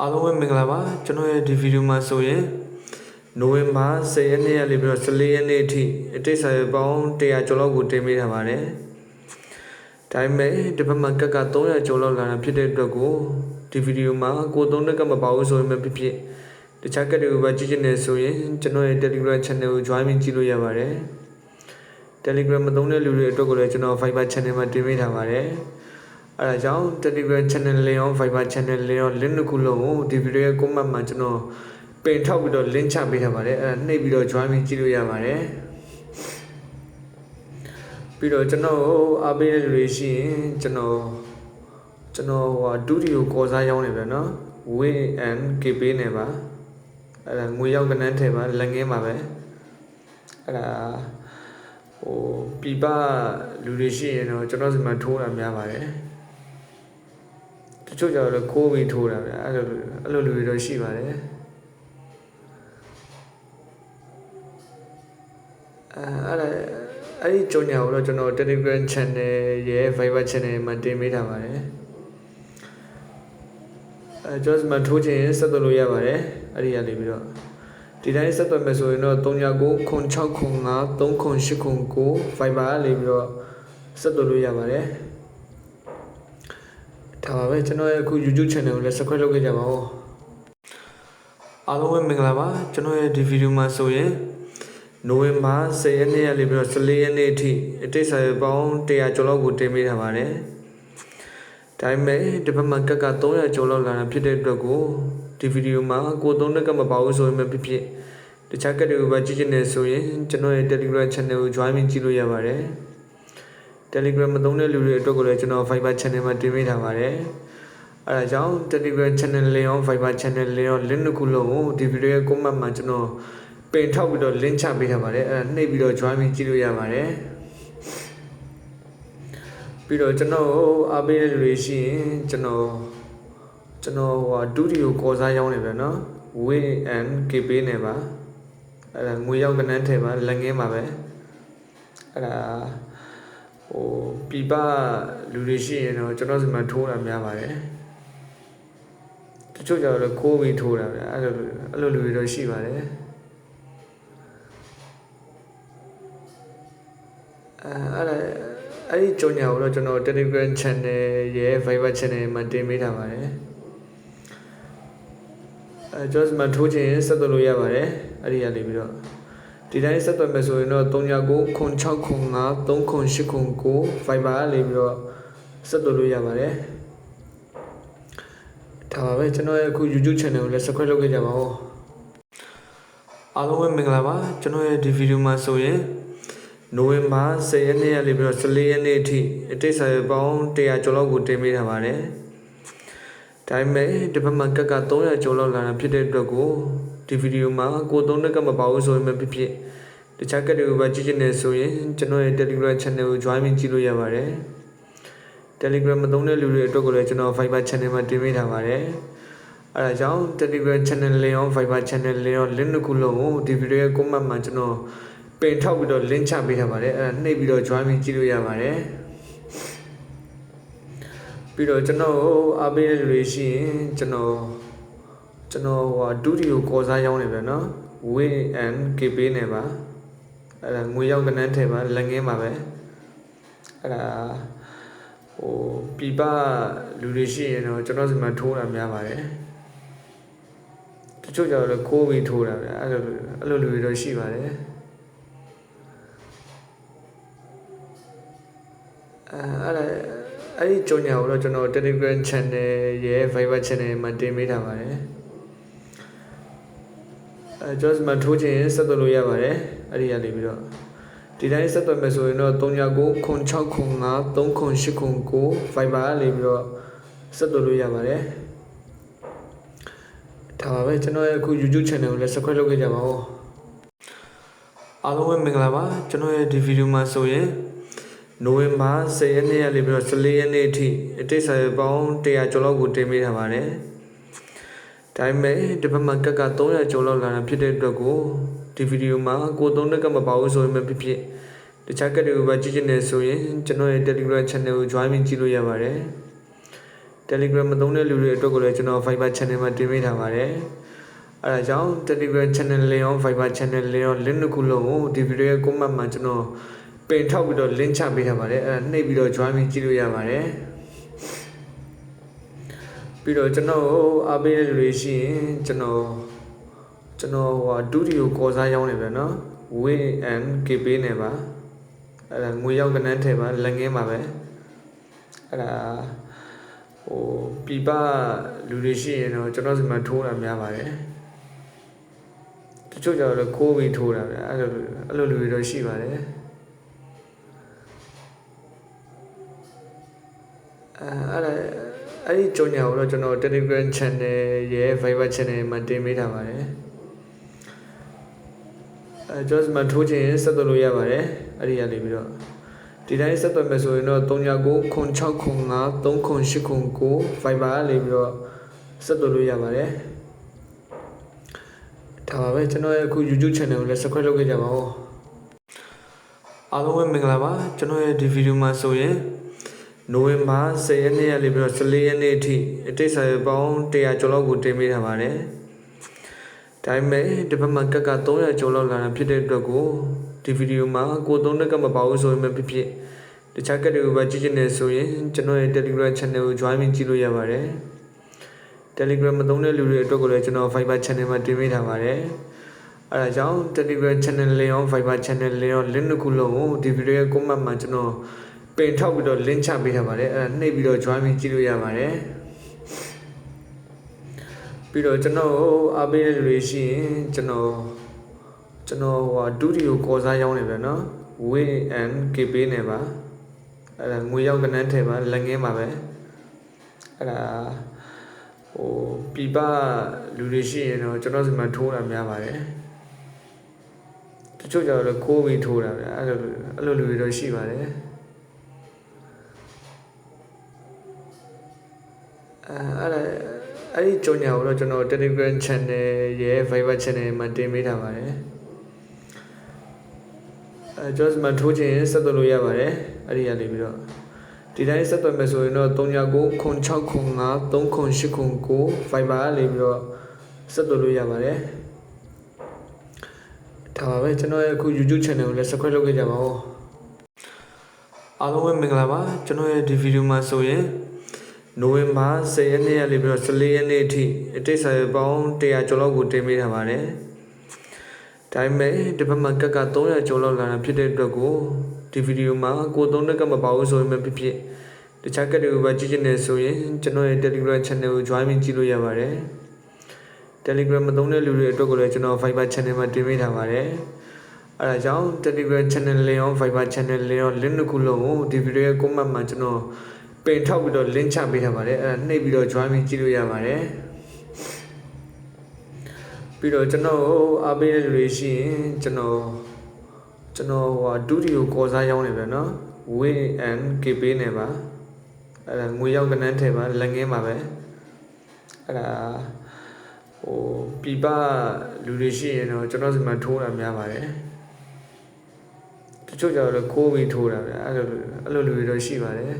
အားလုံးပဲမင်္ဂလာပါကျွန်တော်ရဲ့ဒီဗီဒီယိုမှာဆိုရင်နိုဝင်ဘာ10ရက်နေ့ရက်လေးပြီးတော့14ရက်နေ့အထိအတိတ်စာရပေါင်း100ကျော်လောက်ကိုတင်ပေးထားပါတယ်ဒါပေမဲ့ဒီဘက်မှာကက်က300ကျော်လောက်လာတာဖြစ်တဲ့အတွက်ကိုဒီဗီဒီယိုမှာကိုသုံးတက်ကမပါဘူးဆိုရင်ပဲဖြစ်ဖြစ်တခြားကက်တွေကိုပဲကြည့်ချင်နေဆိုရင်ကျွန်တော်ရဲ့ Telegram channel ကို join ပြီးကြည့်လို့ရပါတယ် Telegram မသုံးတဲ့လူတွေအတွက်ကိုလည်းကျွန်တော် Viber channel မှာတင်ပေးထားပါတယ် အဲဒါကြောင့် Telegram channel လင်းရော Viber channel လင်းရော link တစ်ခုလုံးကိုဒီ video ရဲ့ comment မှာကျွန်တော်ပင်ထောက်ပြီးတော့ link ချပေးထားပါတယ်အဲဒါနှိပ်ပြီးတော့ join ပြီးကြည့်လို့ရပါတယ်ပြီးတော့ကျွန်တော်အားပေးတဲ့လူတွေရှိရင်ကျွန်တော်ကျွန်တော်ဟိုဒူတီကိုကော်စားရောင်းနေပြန်နော် win and kp နေပါအဲ့ဒါငွေရောက်ကနန်းထဲမှာလက်ငင်းပါပဲအဲ့ဒါဟိုပြပလူတွေရှိရင်တော့ကျွန်တော်စီမံထိုးတာများပါတယ် ချို့ကျတော့ခိုးပြီးထိုးတာဗျာအဲ့လိုအဲ့လိုလူတွေတော့ရှိပါတယ်အဲအဲ့ဒါအဲ့ဒီကြောင်ညာကိုတော့ကျွန်တော် Telegram channel ရဲ့ Viber channel မှာတင်ပေးထားပါတယ်အဲကျွန်တော်ဒီမှာထိုးချင်ရင်ဆက်သွယ်လို့ရပါတယ်အဲ့ဒီကနေပြီးတော့ဒီတိုင်းဆက်သွယ်မယ်ဆိုရင်တော့39ခွန်6ခွန်5 3ခွန်8ခွန်9 Viber ကနေပြီးတော့ဆက်သွယ်လို့ရပါတယ် ဒါပါပဲကျွန်တော်ရဲ့အခု YouTube channel ကိုလည်း subscribe လုပ်ခဲ့ကြပါဦးအားလုံးပဲမင်္ဂလာပါကျွန်တော်ရဲ့ဒီဗီဒီယိုမှာဆိုရင်နိုဝင်ဘာ10ရက်နေ့ရက်လေးပြီးတော့14ရက်နေ့အထိအတိတ်စာရပေါင်း100ကျော်လောက်ကိုတင်ပေးထားပါတယ်ဒါပေမဲ့ဒီဘက်မှာကက်က300ကျော်လောက်လာတာဖြစ်တဲ့အတွက်ကိုဒီဗီဒီယိုမှာကိုသုံးတက်ကမပါဘူးဆိုရင်ပဲဖြစ်ဖြစ်တခြားကက်တွေကိုပဲကြည့်ချင်နေဆိုရင်ကျွန်တော်ရဲ့ Telegram channel ကို join ပြီးကြည့်လို့ရပါတယ် Telegram မသုံးတဲ့လူတွေအတွက်ကိုလည်းကျွန်တော် Viber Channel မှာတင်ပေးထားပါတယ်အဲဒါကြောင့် Telegram Channel လေးရော Viber Channel လေးရော link တစ်ခုလုံးကိုဒီ video ရဲ့ comment မှာကျွန်တော်ပင်ထောက်ပြီးတော့ link ချပေးထားပါတယ်အဲဒါနှိပ်ပြီးတော့ join ပြီးကြည့်လို့ရပါတယ်ပြီးတော့ကျွန်တော်အားပေးတဲ့လူတွေရှိရင်ကျွန်တော်ကျွန်တော်ဟိုဒူတီကိုကော်စားရောင်းနေပြန်နော် win and kp နေပါအဲ့ဒါငွေရောက်ကနန်းထဲမှာလက်ငင်းပါပဲအဲ့ဒါ ဟိုပြပလူတွေရှိရင်တော့ကျွန်တော်စီမှာထိုးတာများပါတယ်တချို့ကျတော့ခိုးပြီးထိုးတာဗျအဲ့လိုအဲ့လိုလူတွေတော့ရှိပါတယ်အဲအဲ့ဒါအဲ့ဒီကြောင်ညာကိုတော့ကျွန်တော် Telegram channel ရဲ့ Viber channel မှာတင်ပေးထားပါတယ်အဲကျွန်တော်ဒီမှာထိုးချင်ရင်ဆက်သွယ်လို့ရပါတယ်အဲ့ဒီကနေပြီးတော့ ဒီတိုင်းဆက်သွယ်မယ်ဆိုရင်တော့39ခွန်6ခွန်5 3ခွန်8ခွန်9 Viber ကနေပြီးတော့ဆက်သွယ်လို့ရပါတယ်ဒါပါပဲကျွန်တော်ရဲ့အခု YouTube channel ကိုလည်း subscribe လုပ်ခဲ့ကြပါဦးအားလုံးပဲမင်္ဂလာပါကျွန်တော်ရဲ့ဒီဗီဒီယိုမှာဆိုရင်နိုဝင်ဘာ10ရက်နေ့ရက်လေးပြီးတော့14ရက်နေ့အထိအတိတ်စာရပေါင်း100ကျော်လောက်ကိုတင်ပေးထားပါတယ်ဒါပေမဲ့ဒီဘက်မှာကက်က300ကျော်လောက်လာတာဖြစ်တဲ့အတွက်ကို ဒီဗီဒီယိုမှာကိုသုံးတက်ကမပါဘူးဆိုရင်ပဲဖြစ်ဖြစ်တခြားကက်တွေကိုပဲကြည့်ချင်နေဆိုရင်ကျွန်တော်ရဲ့ Telegram channel ကို join ပြီးကြည့်လို့ရပါတယ် Telegram မသုံးတဲ့လူတွေအတွက်ကိုလည်းကျွန်တော် Viber channel မှာတင်ပေးထားပါတယ်အဲဒါကြောင့် Telegram channel လေးရော Viber channel လေးရော link တစ်ခုလုံးကိုဒီဗီဒီယိုရဲ့ comment မှာကျွန်တော်ပင်ထောက်ပြီးတော့ link ချပေးထားပါတယ်အဲဒါနှိပ်ပြီးတော့ join ပြီးကြည့်လို့ရပါတယ်ပြီးတော့ကျွန်တော်အားပေးတဲ့လူတွေရှိရင်ကျွန်တော် ကျွန်တော်ဟိုဒူတီကိုကော်စားရောင်းနေပြန်နော် win and kp နေပါအဲ့ဒါငွေရောက်ကနန်းထဲမှာလက်ငင်းပါပဲအဲ့ဒါဟိုပြပလူတွေရှိရင်တော့ကျွန်တော်စီမှာထိုးတာများပါတယ်တချို့ကြတော့ကိုးပြီးထိုးတာဗျအဲ့လိုအဲ့လိုလူတွေတော့ရှိပါတယ်အဲအဲ့ဒါအဲ့ဒီကြောင်ညာကိုတော့ကျွန်တော် Telegram channel ရဲ့ Viber channel မှာတင်ပေးထားပါတယ် အဲကျွန်တော်ဒီမှာထိုးချင်ရင်ဆက်သွယ်လို့ရပါတယ်အဲ့ဒီကနေပြီးတော့ဒီတိုင်းဆက်သွယ်မယ်ဆိုရင်တော့39ခွန်6ခွန်5 3ခွန်8ခွန်9 Viber ကနေပြီးတော့ဆက်သွယ်လို့ရပါတယ်ဒါပါပဲကျွန်တော်ရဲ့အခု YouTube channel ကိုလည်း subscribe လုပ်ခဲ့ကြပါဦးအားလုံးပဲမင်္ဂလာပါကျွန်တော်ရဲ့ဒီဗီဒီယိုမှာဆိုရင်နိုဝင်ဘာ10ရက်နေ့ရက်လေးပြီးတော့14ရက်နေ့အထိအတိတ်စာရပေါင်း100ကျော်လောက်ကိုတင်ပေးထားပါတယ် ဒါပေမဲ့ဒီဘက်မှာကက်က300ကျော်လောက်လာတာဖြစ်တဲ့အတွက်ကိုဒီဗီဒီယိုမှာကိုသုံးတက်ကမပါဘူးဆိုရင်ပဲဖြစ်ဖြစ်တခြားကက်တွေကိုပဲကြည့်ချင်နေဆိုရင်ကျွန်တော်ရဲ့ Telegram channel ကို join ပြီးကြည့်လို့ရပါတယ် Telegram မသုံးတဲ့လူတွေအတွက်ကိုလည်းကျွန်တော် Viber channel မှာတင်ပေးထားပါတယ်အဲဒါကြောင့် Telegram channel လေးရော Viber channel လေးရော link တစ်ခုလုံးကိုဒီ video ရဲ့ comment မှာကျွန်တော်ပင်ထောက်ပြီးတော့ link ချပေးထားပါတယ်အဲဒါနှိပ်ပြီးတော့ join ပြီးကြည့်လို့ရပါတယ် ပြီးတော့ကျွန်တော်ကိုအားပေးတဲ့လူတွေရှိရင်ကျွန်တော်ကျွန်တော်ဟိုဒုတိယကောစားရောင်းနေပြန်နော် win and kp နဲ့ပါအဲ့ဒါငွေရောက်ကနန်းထဲပါလက်ငင်းပါပဲအဲ့ဒါဟိုပြပလူတွေရှိရင်တော့ကျွန်တော်စီမှာထိုးတာများပါတယ်တချို့ကျတော့လည်းခိုးပြီးထိုးတာဗျအဲ့လိုအဲ့လိုလူတွေတော့ရှိပါတယ်အဲအဲ့ဒါ အဲ့ဒီကြောင်ညာကိုတော့ကျွန်တော် Telegram channel ရဲ့ Viber channel မှာတင်ပေးထားပါတယ်အဲကျွန်တော်ဒီမှာထိုးချင်ရင်ဆက်သွယ်လို့ရပါတယ်အဲ့ဒီကနေပြီးတော့ဒီတိုင်းဆက်သွယ်မယ်ဆိုရင်တော့39ခွန်6ခွန်5 3ခွန်8ခွန်9 Viber ကနေပြီးတော့ဆက်သွယ်လို့ရပါတယ်ဒါပါပဲကျွန်တော်ရဲ့အခု YouTube channel ကိုလည်း subscribe လုပ်ခဲ့ကြပါဦးအားလုံးပဲမင်္ဂလာပါကျွန်တော်ရဲ့ဒီဗီဒီယိုမှာဆိုရင် နိုဝင်ဘာ10ရက်နေ့ကနေပြီးတော့14ရက်နေ့အထိအတိတ်စာရေးပေါင်း100ကျော်လောက်ကိုတင်ပေးထားပါတယ်ဒါပေမဲ့ဒီဘက်မှာကက်က300ကျော်လောက်လာတာဖြစ်တဲ့အတွက်ကိုဒီဗီဒီယိုမှာကိုသုံးတက်ကမပါဘူးဆိုရင်မဖြစ်ဖြစ်တခြားကက်တွေကိုပဲကြည့်ချင်နေဆိုရင်ကျွန်တော်ရဲ့ Telegram channel ကို join ပြီးကြည့်လို့ရပါတယ် Telegram မသုံးတဲ့လူတွေအတွက်ကိုလည်းကျွန်တော် Viber channel မှာတင်ပေးထားပါတယ်အဲဒါကြောင့် Telegram channel လေးရော Viber channel လေးရော link တစ်ခုလုံးကိုဒီ video ရဲ့ comment မှာကျွန်တော် ပင်ထောက်ပြီးတော့ link ချပေးထားပါတယ်အဲဒါနှိပ်ပြီးတော့ join ပြီးကြည့်လို့ရပါတယ်ပြီးတော့ကျွန်တော်အားပေးတဲ့လူတွေရှိရင်ကျွန်တော်ကျွန်တော်ဟိုဒုတိယကောစားရောင်းနေပြန်နော် win and kp နဲ့ပါအဲ့ဒါငွေရောက်ကနန်းထဲပါလက်ငင်းပါပဲအဲ့ဒါဟိုပြပလူတွေရှိရင်တော့ကျွန်တော်စီမှာထိုးတာများပါတယ်တချို့ကျတော့လည်းခိုးပြီးထိုးတာဗျအဲ့လိုအဲ့လိုလူတွေတော့ရှိပါတယ် အဲအဲ့ဒါအဲ့ဒီကြောင်ညာကိုတော့ကျွန်တော် Telegram channel ရဲ့ Viber channel မှာတင်ပေးထားပါတယ်အဲကျွန်တော်ဒီမှာထိုးချင်ရင်ဆက်သွယ်လို့ရပါတယ်အဲ့ဒီကနေပြီးတော့ဒီတိုင်းဆက်သွယ်မယ်ဆိုရင်တော့39ခွန်6ခွန်5 3ခွန်8ခွန်9 Viber ကနေပြီးတော့ဆက်သွယ်လို့ရပါတယ်ဒါပါပဲကျွန်တော်ရဲ့အခု YouTube channel ကိုလည်း subscribe လုပ်ခဲ့ကြပါဦးအားလုံးပဲမင်္ဂလာပါကျွန်တော်ရဲ့ဒီဗီဒီယိုမှာဆိုရင် နိုဝင်ဘာ10ရက်နေ့ကနေပြီးတော့14ရက်နေ့အထိအတိတ်စာရေးပေါင်း100ကျော်လောက်ကိုတင်ပေးထားပါတယ်ဒါပေမဲ့ဒီဘက်မှာကက်က300ကျော်လောက်လာတာဖြစ်တဲ့အတွက်ကိုဒီဗီဒီယိုမှာကိုသုံးတက်ကမပါဘူးဆိုရင်မဖြစ်ဖြစ်တခြားကက်တွေကိုပဲကြည့်ချင်နေဆိုရင်ကျွန်တော်ရဲ့ Telegram channel ကို join ပြီးကြည့်လို့ရပါတယ် Telegram မသုံးတဲ့လူတွေအတွက်ကိုလည်းကျွန်တော် Viber channel မှာတင်ပေးထားပါတယ်အဲဒါကြောင့် Telegram channel လေးရော Viber channel လေးရော link တစ်ခုလုံးကိုဒီ video ရဲ့ comment မှာကျွန်တော် ပင်ထောက်ပြီးတော့ link ချပေးထားပါတယ်အဲဒါနှိပ်ပြီးတော့ join ပြီးကြည့်လို့ရပါတယ်ပြီးတော့ကျွန်တော်အားပေးတဲ့လူတွေရှိရင်ကျွန်တော်ကျွန်တော်ဟိုဒုတိယကောစားရောင်းနေပြန်နော် win and kp နဲ့ပါအဲ့ဒါငွေရောက်ကနန်းထဲပါလက်ငင်းပါပဲအဲ့ဒါဟိုပြပလူတွေရှိရင်တော့ကျွန်တော်စီမှာထိုးတာများပါတယ်တချို့ကျတော့လည်းခိုးပြီးထိုးတာဗျအဲ့လိုအဲ့လိုလူတွေတော့ရှိပါတယ်